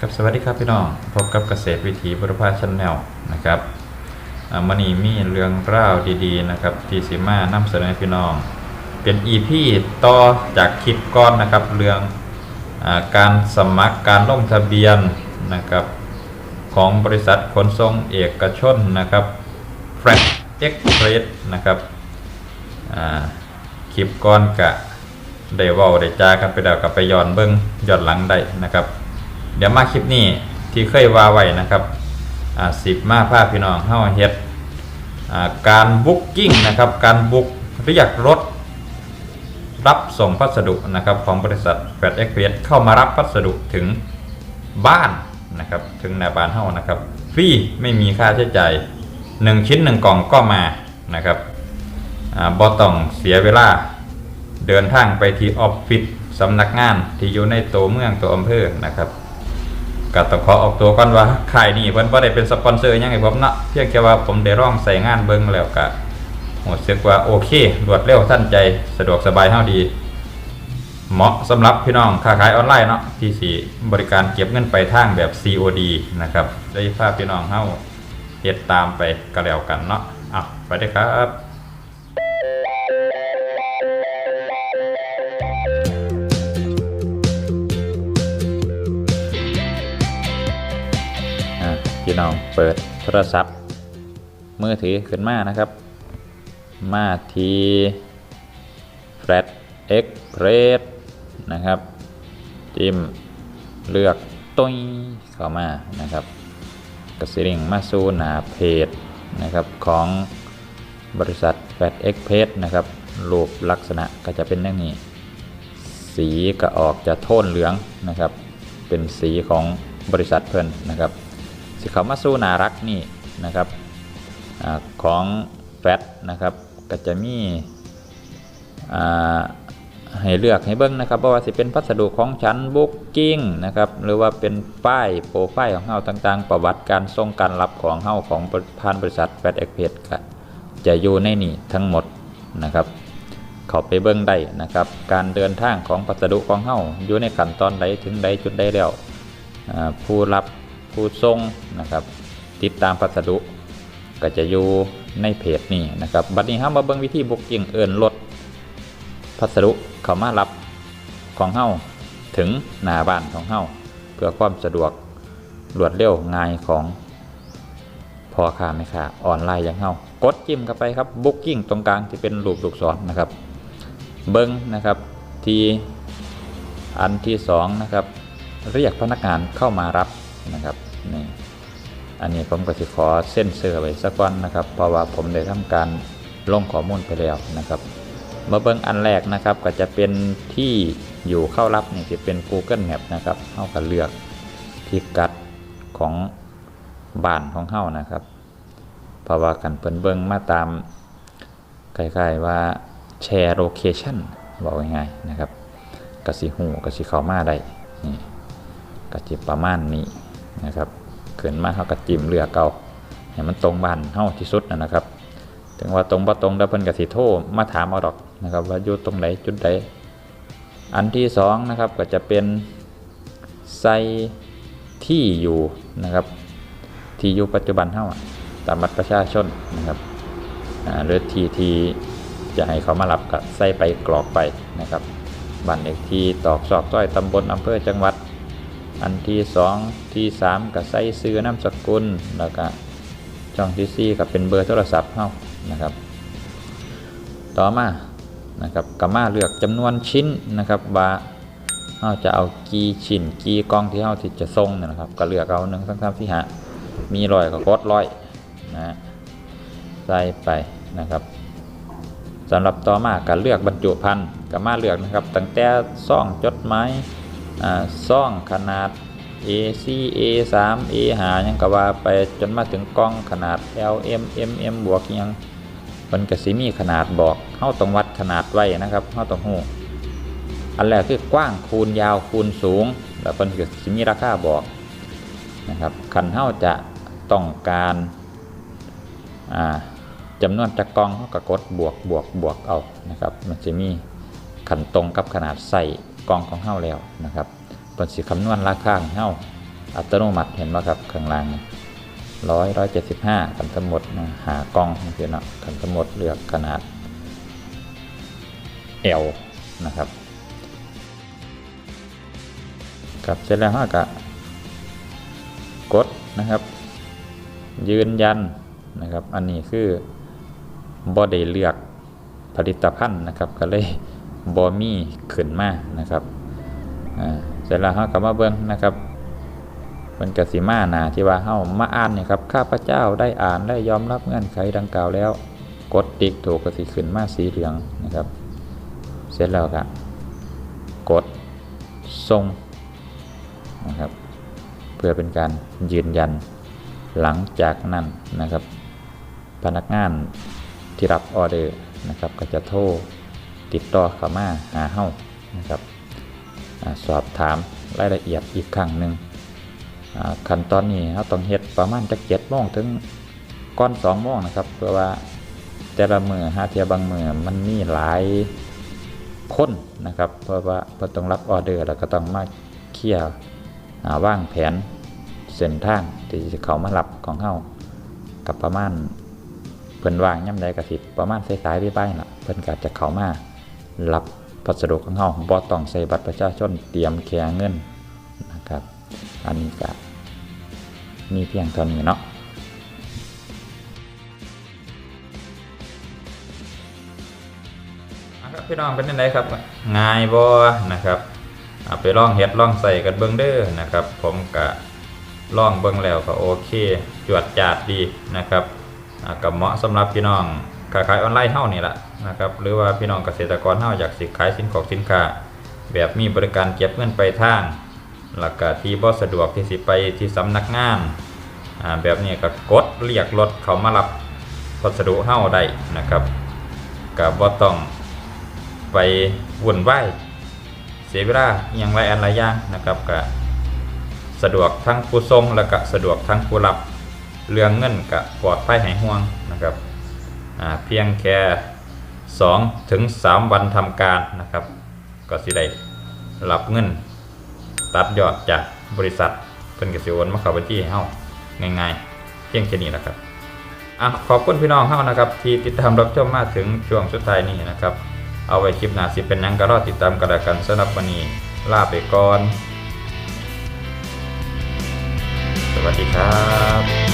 ครับสวัสดีครับพี่น้องพบกับเกษตรวิถีบุรพาชันแนลนะครับมันนีมีเรื่องราวดีๆนะครับที่สิมานำเสนอพี่น้อง เป็น EP ต่อจากคลิปก้อนนะครับ เรื่องอการสมัครการลงทะเบียนนะครับของบริษัทขนส่งเอกชนนะครับ f r a g Express นะครับคลิปก้อนกะได้ว้าได้จากันไปแล้วกับไปย้อนเบิ้งย้อนหลังได้นะครับ เดี๋ยวมาคลิปนี้ที่เคยว่าไว้นะครับสิบมาภาพพี่น้องเฮาเฮ็ดการบุ๊กกิ้งนะครับ การบุ๊กเรียกรถ รับส่งพัสดุนะครับของบริษัทแฟดเอ็กเพรสเข้ามารับพัสดุถึงบ้านนะครับ ถึงหน้าบ้านเฮานะครับ ฟรีไม่มีค่าใช้จ่าย1ชิ้น1กล่องก็มานะครับบ่ต้องเสียเวลาเดินทางไปที่ออฟฟิศสำนักงานที่อยู่ในตัวเมืองตัวอำเภอนะครับ ก็ต้องขอออกตัวก่อนว่าค่ายนี้เพิ่นบ่ได้เป็นสปอนเซอร์ยังให้ผมเนาะเพียงแค่ว่าผมได้ร่องใส่งานเบิ่งแล้วก็รู้สึกว่าโอเครวดเร็วทันใจสะดวกสบายเท่าดี เหมาะสำหรับพี่น้องค้าขายออนไลน์เนาะที่สีบริการเก็บเงินไปลายทางแบบ COD นะครับได้ภาพพี่น้องเฮาเฮ็ดตามไปก็แล้วกันเนาะอะไปได้ครับ พี่น้องเปิดโทรศัพท์ มือถือขึ้นมานะครับ มาที่ Flat Express นะครับจิ้มเลือกตุ้ยเข้ามานะครับกระสิริงมาสู่หน้าเพจนะครับของบริษัท Flat Express นะครับรูปลักษณะก็จะเป็นอย่างนี้ สีก็ออกจะโทนเหลืองนะครับ เป็นสีของบริษัทเพิ่นนะครับ สิเขามาสู้นารักนี่นะครับอของแฟตนะครับก็จะมีอ่าให้เลือกให้เบิ้งนะครับว่าสิเป็นพัสดุของชั้นบุ๊กกิ้งนะครับหรือว่าเป็นป้ายโปรไฟล์ของเฮาต่างๆ ประวัติการส่งการรับของเฮาของผ่านบริษัทแฟตเอ็กเพก็จะอยู่ในนี่ทั้งหมดนะครับเขาไปเบิ้งได้นะครับ การเดินทางของพัสดุของเฮาอยู่ในขั้นตอนใดถึงใดจุดใดแล้วผู้รับ ผู้ส่งนะครับ ติดตามพัสดุก็จะอยู่ในเพจนี้นะครับ บัดนี้เฮามาเบิ่งวิธีบุ๊กิ้งเอิ้นรถพัสดุเข้ามารับของเฮาถึงหน้าบ้านของเฮาเพื่อความสะดวกรวดเร็วง่ายของพอค้าแม่ค้าออนไลน์อย่างเฮากดจิ้มเข้าไปครับบุ๊กิ้งตรงกลางที่เป็นรูปลูกศรนะครับ เบิ้งนะครับทีอันที่สองนะครับเรียกพนักงานเข้ามารับ นี่อันนี้ผมก็จะขอเส้นเซอไว้สักวันนะครับ เพราะว่าผมได้ทำการลงข้อมูลไปแล้วนะครับมาเบิ้งอันแรกนะครับก็จะเป็นที่อยู่เข้ารับนี่จะเป็น Google Map นะครับเข้ากับเลือกพิกัดของบ้านของเข้านะครับเพราะว่ากันเพิ่นเบิ้งมาตามคล้ๆว่าแชร์โลเคชันบอกง่ายๆนะครับกสิหูกสิเข้ามาได้นี่กระจิประมาณนี้ นะครับขึ้นมาเขากระจิมเรือเก่าให้มันตรงบ้านเฮาที่สุดนะครับ ถึงว่าตรงบ่ตรงแล้วเพิ่นกสิโทรมาถามเอาดอกนะครับ ว่าอยู่ตรงไหนจุดใดอันที่สองนะครับก็จะเป็นใส่ที่อยู่นะครับ ที่อยู่ปัจจุบันเฮาตามบัตรประชาชนนะครับหรือทีทีจะให้เขามารับก็ใส่ไปกรอกไปนะครับบ้านเลขที่ตอกซอกซ้อยตำบลอำเภอจังหวัด อันที่สองที่สามก็ใส่ซื้อนามสกุลแล้วก็ช่องที่สี่ก็เป็นเบอร์โทรศัพท์เฮานะครับ ต่อมานะครับก็มาเลือกจำนวนชิ้นนะครับว่าเฮาจะเอากี่ชิ้นกี่กล่องที่เฮาที่จะส่งนะครับ ก็เลือกเอาหนึ่งสองสามสี่ห้ามีร้อยก็กดร้อยนะฮะใส่ไปนะครับสำหรับต่อมาการเลือกบรรจุภัณฑ์ก็มาเลือกนะครับตั้งแต่ซ่องจดหมาย ซ่องขนาด AC A3 A5 ยังก็ว่าไปจนมาถึงกล้องขนาด LM MM บวกยังมันก็สิมีขนาดบอกเฮาต้องวัดขนาดไว้นะครับเฮาต้องฮู้อันแรกคือกว้างคูณยาวคูณสูง แล้วเพิ่นก็สิมีราคาบอกนะครับคันเฮาจะต้องการอ่าจำนวนจักกล้องเฮาก็กดบวกบวกบวกเอานะครับมันจะมีขันตรงกับขนาดใส่ กล้องของเฮาแล้วนะครับเพิ่นสิคำนวณราคาให้เฮาอัตโนมัติเห็นไหมครับข้างล่างร้อยร้อยเจ็ดสิบห้ากันทั้งหมดนะหากล้องพี่น้องกันทั้งหมดเลือกขนาด L นะครับกับเสร็จแล้วเราก็กดนะครับ ยืนยันนะครับ อันนี้คือบอได้เลือกผลิตภัณฑ์นะครับก็เลย บอมีขึ้นมานะครับเสร็จแล้วเราก็มาเบิ้งนะครับมันกสิมานาที่ว่าเฮามาอ่านเนี่ยครับข้าพเจ้าได้อ่านและยอมรับเงื่อนไขดังกล่าวแล้ว กดติ๊กถูกกสิขึ้นมาสีเหลืองนะครับ เสร็จแล้วก็กดส่งนะครับ เพื่อเป็นการยืนยันหลังจากนั้นนะครับ พนักงานที่รับออเดอร์นะครับก็จะโทร ติดต่อเข้ามาหาเฮานะครับอสอบถามรายละเอียดอีกครั้งหนึ่งขั้นตอนนี้เราต้องเฮ็ดประมาณจากเจ็ดโมงถึงก้อนสองโมงนะครับเพราะว่าแต่ละมือหาเทียบางมือมันมีหลายคนนะครับ เพราะว่าเพิ่นต้องรับออเดอร์แล้วก็ต้องมาเคลียร์ว่างแผนเส้นทางที่จะเขามารับของเฮากับประมาณเพิ่นวางย่ำใดก็สิบประมาณสายๆไปๆน่ะเพิ่นก็จะเข้ามา รับพัสดุของเฮาบ่ต้องใส่บัตรประชาชนเตรียมแค่เงินนะครับ อันนี้ก็มีเพียงเท่านี้เนาะครับพี่น้องเป็นยังไงครับ ง่ายบ่นะครับเอาไปลองเฮ็ดลองใส่กันเบิ่งเด้อนะครับ ผมก็ลองเบิ่งแล้วก็โอเค จวดจาดดีนะครับกับเหมาะสำหรับพี่น้อง ค้าขายออนไลน์เท่านี่แหละนะครับหรือว่าพี่น้องเกษตรกรเท่าอยากสิขายสินของสินค้าแบบมีบริการเก็บเงินไปทางหลักกะที่บ่สะดวกที่สิไปที่สำนักงานแบบนี้ก็กดเรียกรถเขามารับพัสดุเฮาได้นะครับกับบ่ต้องไปวุ่นวายเสียเวลาอย่างไรอันหลายอย่างนะครับก็สะดวกทั้งผู้ส่งและก็สะดวกทั้งผู้รับเรื่องเงินกับปลอดภัยหายห่วงนะครับ เพียงแค่2ถึง3วันทำการนะครับ ก็สิได้รับเงิน ตัดยอดจากบริษัทเพิ่นกสิโอนมาเข้าบัญชีให้เฮาง่ายๆ เพียงแค่นี้นะครับอะขอบคุณพี่น้องเฮานะครับ ที่ติดตามรับชมมาถึงช่วงสุดท้ายนี้นะครับ เอาไว้คลิปหน้าสิเป็นยังก็รอติดตามกันล้วกันสำหรับวันนี้ลาไปก่อน สวัสดีครับ